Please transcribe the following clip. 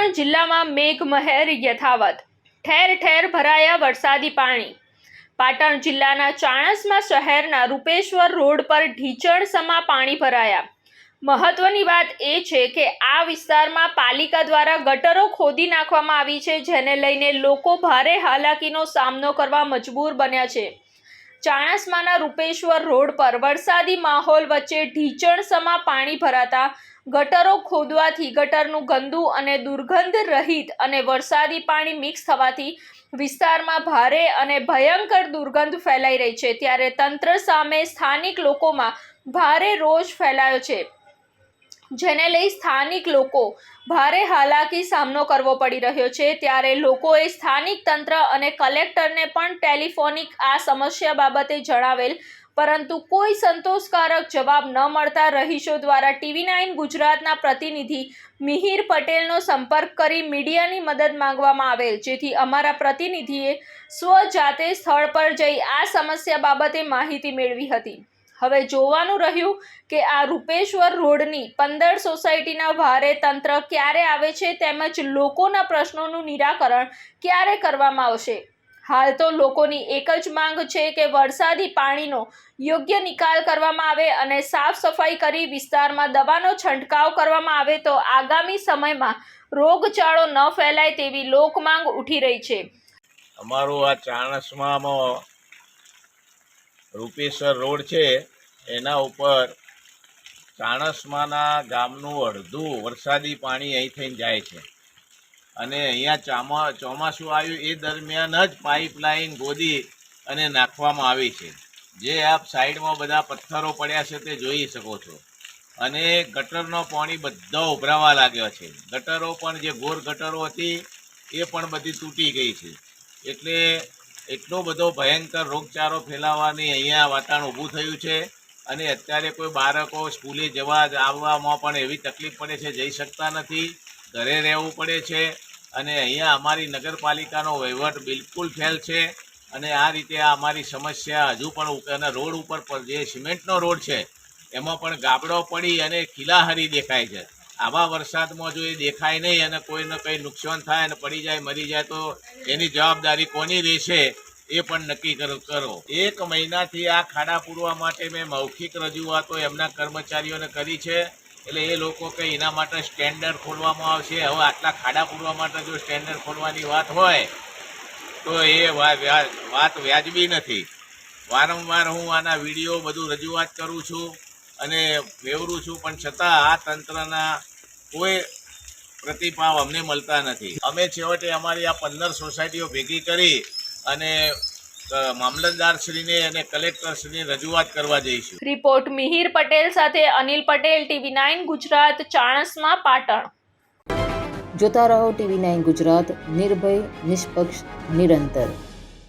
પાટણ જિલ્લામાં મેઘમહેર યથાવત. ઠેર ઠેર ભરાયા વરસાદી પાણી. પાટણ જિલ્લાના ચાણસ્મા શહેરના રૂપેશ્વર રોડ પર ઢીચણસમા પાણી ભરાયા. મહત્વની વાત એ છે કે આ વિસ્તારમાં પાલિકા દ્વારા ગટરો ખોદી નાખવામાં આવી છે, જેને લઈને લોકો ભારે હાલાકીનો સામનો કરવા મજબૂર બન્યા છે. ચાણસમાના રૂપેશ્વર રોડ પર વરસાદી માહોલ વચ્ચે ઢીચણસમા પાણી ભરાતા ગટરો ખોદવાથી ગટરનું ગંદુ અને દુર્ગંધ રહિત અને વરસાદી પાણી મિક્સ થવાથી વિસ્તારમાં ભારે અને ભયંકર દુર્ગંધ ફેલાઈ રહી છે. ત્યારે તંત્ર સામે સ્થાનિક લોકોમાં ભારે રોષ ફેલાયો છે. જેને લઈ સ્થાનિક લોકો ભારે હાલાકી સામનો કરવો પડી રહ્યો છે. ત્યારે લોકોએ સ્થાનિક તંત્ર અને કલેક્ટરને પણ ટેલિફોનિક આ સમસ્યા બાબતે જણાવેલ. પરંતુ કોઈ સંતોષકારક જવાબ ન મળતા રહીશો દ્વારા ટીવી નાઇન ગુજરાતના પ્રતિનિધિ મિહિર પટેલનો સંપર્ક કરી મીડિયાની મદદ માંગવામાં આવેલ. જેથી અમારા પ્રતિનિધિએ સ્વજાતે સ્થળ પર જઈ આ સમસ્યા બાબતે માહિતી મેળવી હતી. હવે જોવાનું રહ્યું કે આ રૂપેશ્વર રોડની પંદર સોસાયટીના ભારે તંત્ર ક્યારે આવે છે તેમજ લોકોના પ્રશ્નોનું નિરાકરણ ક્યારે કરવામાં આવશે? હાલ તો લોકોની એક જ માંગ છે કે વરસાદી પાણીનો યોગ્ય નિકાલ કરવામાં આવે અને સાફ સફાઈ કરી વિસ્તારમાં દવાનો છંટકાવ કરવામાં આવે તો આગામી સમયમાં રોગચાળો ન ફેલાય તેવી લોકમાંગ ઉઠી રહી છે. અમારું આ ચાણસમાં રૂપેશ્વર રોડ છે, એના ઉપર ચાણસમાના ગામનું અડધું વરસાદી પાણી અહીં થઈને જાય છે. અને અહીંયા ચામા, ચોમાસું આવ્યું એ દરમિયાન જ પાઇપલાઇન ગોદી અને નાખવામાં આવી છે. જે આપ સાઈડમાં બધા પથ્થરો પડ્યા છે તે જોઈ શકો છો. અને ગટરનો પાણી બધો ઉભરાવા લાગ્યો છે. ગટરો પણ જે ગોર ગટરો હતી એ પણ બધી તૂટી ગઈ છે. એટલે એટલો બધો ભયંકર રોગચાળો ફેલાવાની અહીંયા વાતાવરણ ઊભું થયું છે અને અત્યારે કોઈ બાળકો સ્કૂલે જવા આવવામાં પણ એવી તકલીફ પડે છે, જઈ શકતા નથી, ઘરે રહેવું પડે છે અને અહીંયા અમારી નગરપાલિકાનો વહીવટ બિલકુલ ફેલ છે અને આ રીતે આ અમારી સમસ્યા હજુ પણ અને રોડ ઉપર પર જે સિમેન્ટનો રોડ છે, એમાં પણ ગાબડો પડી અને ખીલાહરી દેખાય છે. આવા વરસાદમાં જો એ દેખાય નહીં અને કોઈને કંઈ નુકસાન થાય અને પડી જાય, મરી જાય, તો એની જવાબદારી કોની રહેશે એ પણ નક્કી કરો એક મહિનાથી આ ખાડા પૂરવા માટે મેં મૌખિક રજૂઆતો એમના કર્મચારીઓને કરી છે. એટલે એ લોકો કે એના માટે સ્ટેન્ડર્ડ ખોલવામાં આવશે. હવે આટલા ખાડા પૂરવા માટે જો સ્ટેન્ડર્ડ ખોલવાની વાત હોય, તો એ વાત વ્યાજબી નથી. વારંવાર હું આના વીડિયો બધું રજૂઆત કરું છું અને વેવરું છું. પણ છતાં આ તંત્રના કોઈ પ્રતિભાવ અમને મળતા નથી. અમે છેવટે અમારી આ પંદર સોસાયટીઓ ભેગી કરી અને મામલતદારશ્રીને અને કલેક્ટરશ્રીને રજૂઆત કરવા જઈશું. રિપોર્ટ મિહિર પટેલ સાથે અનિલ પટેલ ટીવી નાઇન ગુજરાત ચાણસમાં પાટણ. જોતા રહો ટીવી નાઇન ગુજરાત નિર્ભય નિષ્પક્ષ નિરંતર.